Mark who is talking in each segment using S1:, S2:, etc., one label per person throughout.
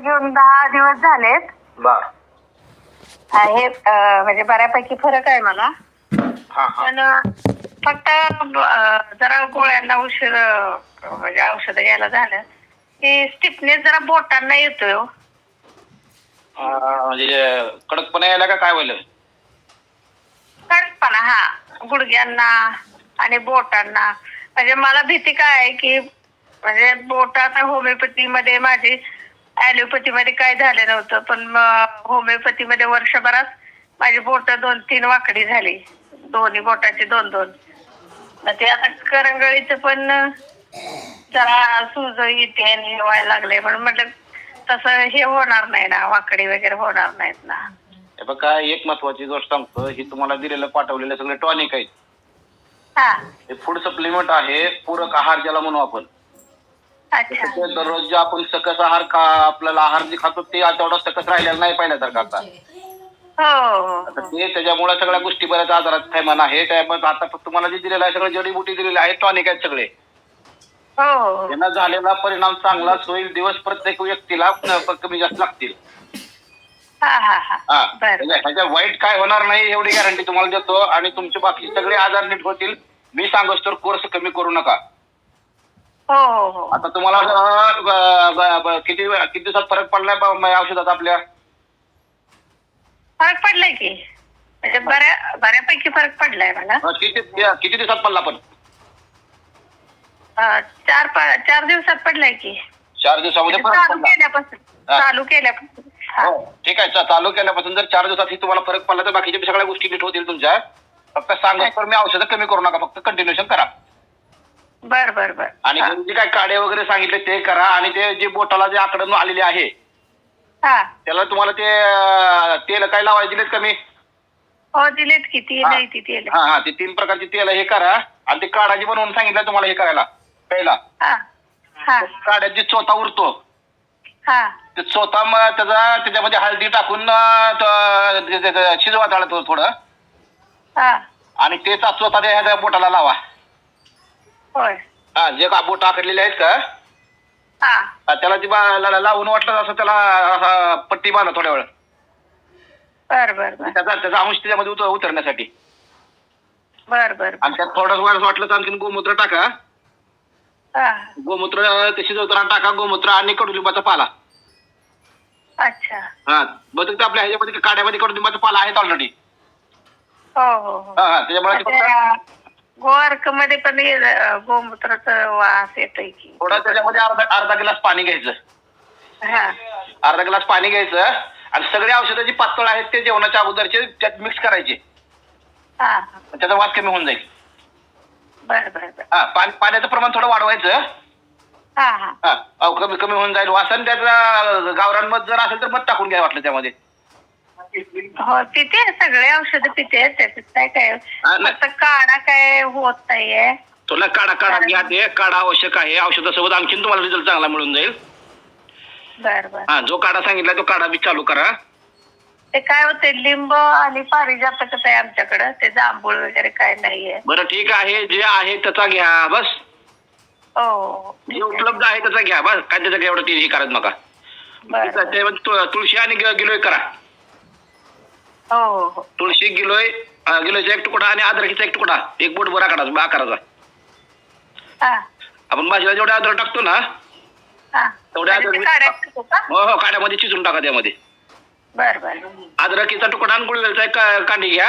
S1: घेऊन दहा दिवस झालेत.
S2: बर
S1: अं, म्हणजे बऱ्यापैकी फरक आहे मला.
S2: हा हा.
S1: पण अं, फक्त अं, जरा गोळ्यांना उशीर अं, म्हणजे औषधं घ्यायला झालं की स्टिफनेस जरा बोटांना येतोय हो.
S2: अं, म्हणजे कडकपणा यायला का काय व्हायला
S1: कडकपणा हा. गुडघ्यांना आणि बोटांना. म्हणजे मला भीती काय आहे की म्हणजे बोट आता होमिओपॅथी मध्ये माझी ऍलोपॅथी मध्ये काय झालं नव्हतं पण होमिओपॅथी मध्ये वर्षभरात माझी बोट दोन तीन वाकडी झाली. दोन्ही बोटाची दोन दोन. ते आता करंगळीचं पण जरा सूज येते आणि हे व्हायला लागले म्हणून म्हटलं तसं हे होणार नाही ना वाकडी वगैरे होणार नाहीत ना.
S2: हे बघा एक महत्वाची गोष्ट सांगतो ही तुम्हाला दिलेलं पाठवलेलं सगळे टॉनिक आहेत.
S1: हा.
S2: हे फूड सप्लिमेंट आहे पूरक आहार ज्याला म्हणू आपण.
S1: अच्छा.
S2: ते दररोज जे आपण सकस आहार खा आपल्याला आहार जे खातो ते आता तेवढा सकस राहिलेला नाही पहिल्यासारखा आता
S1: हो हो.
S2: आता ते त्याच्यामुळे सगळ्या गोष्टी बऱ्याच आजारात थैमान आहे त्यामुळे आता फक्त तुम्हाला जे दिलेलं आहे सगळं जडीबुटी दिलेली आहे टॉनिक आहेत सगळे.
S1: हो हो.
S2: त्यांना झालेला परिणाम चांगलाच होईल दिवस प्रत्येक व्यक्तीला अं, कमी जास्त लागतील.
S1: हा हा हा.
S2: हा.
S1: बर
S2: म्हणजे ह्याच्या वाईट काय होणार नाही एवढी गॅरंटी तुम्हाला देतो. आणि तुमचे बाकी सगळे आजार नीट होतील. मी सांगतो कोर्स कमी करू नका.
S1: हो हो हो.
S2: आता तुम्हाला अं, ब- ब- ब- किती किती दिवसात फरक पडलाय ब- म- औषधात आपल्या?
S1: फरक पडलाय की. म्हणजे बऱ्या बऱ्यापैकी फरक पडलाय मला.
S2: अं, किती किती दिवसात पडला पण?
S1: अं, चार पा- चार दिवसात पडलाय की.
S2: चार दिवसामध्ये फरक
S1: चालू
S2: पडला.
S1: केल्यापासून
S2: हा.
S1: चालू केल्यापासून. हा.
S2: हो, ठीक आहे चा- चालू केल्यापासून जर चार दिवसात ही तुम्हाला फरक पडला तर बाकीच्या सगळ्या गोष्टी नीट होतील तुमच्या. फक्त सांगत तर मी औषधं कमी करू नका फक्त कंटिन्युएशन करा.
S1: बर बर बर.
S2: आणि
S1: हा.
S2: घरी जे काय काडे वगैरे सांगितले ते करा आणि ते जे बोटाला जे आकडून आलेले आहे
S1: हा.
S2: त्याला तुम्हाला ते अं, तेल काय लावायचे दिलेत कमी
S1: हो दिलेत की ती. नाही ती तेल.
S2: हा हा ते तीन प्रकारची तेल हे करा आणि ते काढाची बनवून सांगितलं तुम्हाला हे करायला पहिला
S1: हा हा.
S2: जे चोथा उरतो
S1: हा.
S2: ते चोथा मग त्याचा त्याच्यामध्ये हळदी टाकून अं, त- ते- ते- ते शिजवा त्याला थोडं थोडं.
S1: हा.
S2: आणि ते चोथा त्या बोटाला लावा.
S1: होय.
S2: हा जे का बोट आखडलेले आहेत का?
S1: हा.
S2: हा, त्याला ती बा- ला- लावून वाटलं असं त्याला असा पट्टी बांधा थोड्या वेळ.
S1: बर बर बर.
S2: त्याचा त्याचा अंश त्याच्यामध्ये उतर उतरण्यासाठी.
S1: बर बर
S2: आणि त्यात थोडं वेळ वाटलं तर आणखीन गोमूत्र टाका.
S1: हा.
S2: गोमूत्र ते शिजवताना टाका गोमूत्र आणि कडुलिंबाचा पाला.
S1: अच्छा.
S2: हा बहुतेक ते आपल्या ह्याच्यामध्ये काड्यामध्ये कडुलिंबाचा पाला आहेत ऑलरेडी
S1: हो हो हो.
S2: हा हा त्याच्यामुळे ते फक्त
S1: त्या गोवार्कमध्ये पण हे, अं, गोमूत्राचा वास येतोय की.
S2: थोडं त्याच्यामध्ये अर्धा अर्धा ग्लास पाणी घ्यायचं.
S1: हा.
S2: अर्धा ग्लास पाणी घ्यायचं आणि सगळे औषधं जी पातळ आहेत ते जेवणाच्या अगोदरचे त्यात मिक्स करायचे.
S1: हा. हा.
S2: त्याचा वास कमी होऊन जाईल.
S1: बर बर बर.
S2: हा पाणी पाण्याचं प्रमाण थोडं वाढवायचं.
S1: हा हा.
S2: हा अहो, कमी कमी होऊन जाईल वासन त्याचा गावरान मध जर असेल तर मध टाकून घ्या वाटलं त्यामध्ये.
S1: हो पिते सगळे औषध पिते त्याच्यात काय काय
S2: हा, नाही.
S1: फक्त काढा काय होत नाहीये.
S2: तुला काढा काढा घ्या ते काढा आवश्यक आहे. औषधासोबत आणखीन तुम्हाला रिझल्ट चांगला मिळून जाईल.
S1: बर बर
S2: हा जो काढा सांगितला तो काढा बी चालू करा.
S1: ते काय होते लिंब आणि पारिजातकच आहे आमच्याकडं? ते जांभूळ वगैरे काय नाहीये.
S2: बरं ठीक आहे. जे आहे त्याचा घ्या बस.
S1: हो.
S2: जे उपलब्ध आहे त्याचा घ्या बस. काय त्याचं एवढं ते हे करत नका.
S1: बर
S2: ते म्हणजे तु- तुळशी आणि ग- गिलोय करा.
S1: हो हो. हो
S2: तुळशी गिलोय अं, गिलोयचा एक तुकडा आणि अद्रकीचा एक तुकडा. एक बोट बरा आकाराचा
S1: हा.
S2: आपण भाजीला जेवढा अद्रक टाकतो ना
S1: हा.
S2: तेवढ्या
S1: ते का?
S2: हो हो काड्यामध्ये चिचून टाका त्यामध्ये.
S1: बर बर.
S2: अद्रकीचा तुकडा आणि गुळवेलचा एक का- कांडी घ्या.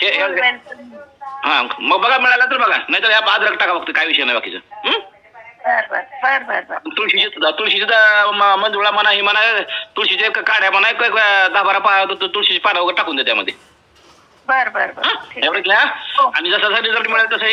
S2: हे हे- हा मग बघा मिळाला तर बघा. नाहीतर ह्या अद्रक टाका फक्त काय विषय नाही बाकीचं. हं?
S1: बर बर बर बर. बर
S2: तुळशीची तुळशीची द- मंजुळा म्हणा ही म्हणा तुळशीचे काड्या म्हणा दहा बारा पा तुळशीची पानं वगैरे टाकून द्या त्यामध्ये.
S1: बर बर बर.
S2: एवढं घ्या
S1: हो.
S2: आणि जसा रिझल्ट मिळेल तसं